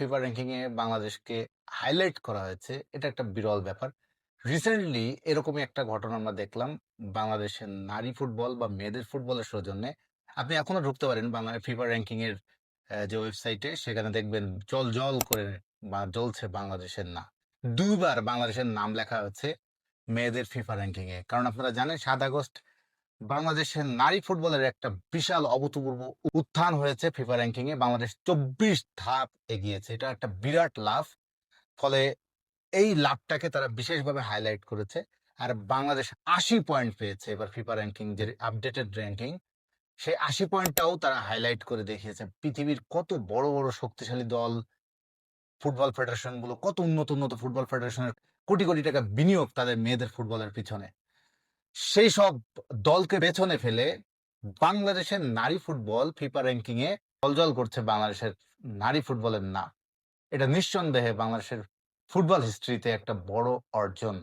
FIFA ranking এ বাংলাদেশকে highlight করা হয়েছে, এটা একটা বিরল ব্যাপার। রিসেন্টলি এরকমই একটা ঘটনা আমরা দেখলাম বাংলাদেশের নারী ফুটবল বা মেয়েদের ফুটবলের সৌজন্যে। আপনি এখনও ঢুকতে পারেন বাংলা ফিফা র্যাঙ্কিং এর যে ওয়েবসাইটে সেখানে দেখবেন জল জল করে বা জ্বলছে বাংলাদেশের না। দুইবার বাংলাদেশের নাম লেখা হচ্ছে মেয়েদের ফিফা র্যাঙ্কিং এ। কারণ আপনারা জানেন, সাত আগস্ট বাংলাদেশের নারী ফুটবলের একটা বিশাল অভূতপূর্ব উত্থান হয়েছে ফিফা র্যাঙ্কিং এ বাংলাদেশ চব্বিশ ধাপ এগিয়েছে। এটা একটা বিরাট লাভ ফলে এই লাভটাকে তারা বিশেষভাবে হাইলাইট করেছে। আর বাংলাদেশ আশি পয়েন্ট পেয়েছে এবার ফিফা র্যাঙ্কিং যে আপডেটেড র্যাঙ্কিং সেই আশি পয়েন্টটাও তারা হাইলাইট করে দেখিয়েছে। পৃথিবীর কত বড় বড় শক্তিশালী দল, ফুটবল ফেডারেশনগুলো, কত উন্নত উন্নত ফুটবল ফেডারেশনের কোটি কোটি টাকা বিনিয়োগ তাদের মেয়েদের ফুটবলের পিছনে। সেই সব দলকে পেছনে ফেলে বাংলাদেশের নারী ফুটবল ফিফা র্যাঙ্কিং এ জলজল করছে বাংলাদেশের নারী ফুটবলের নাম। এটা নিঃসন্দেহে বাংলাদেশের ফুটবল হিস্ট্রিতে একটা বড় অর্জন।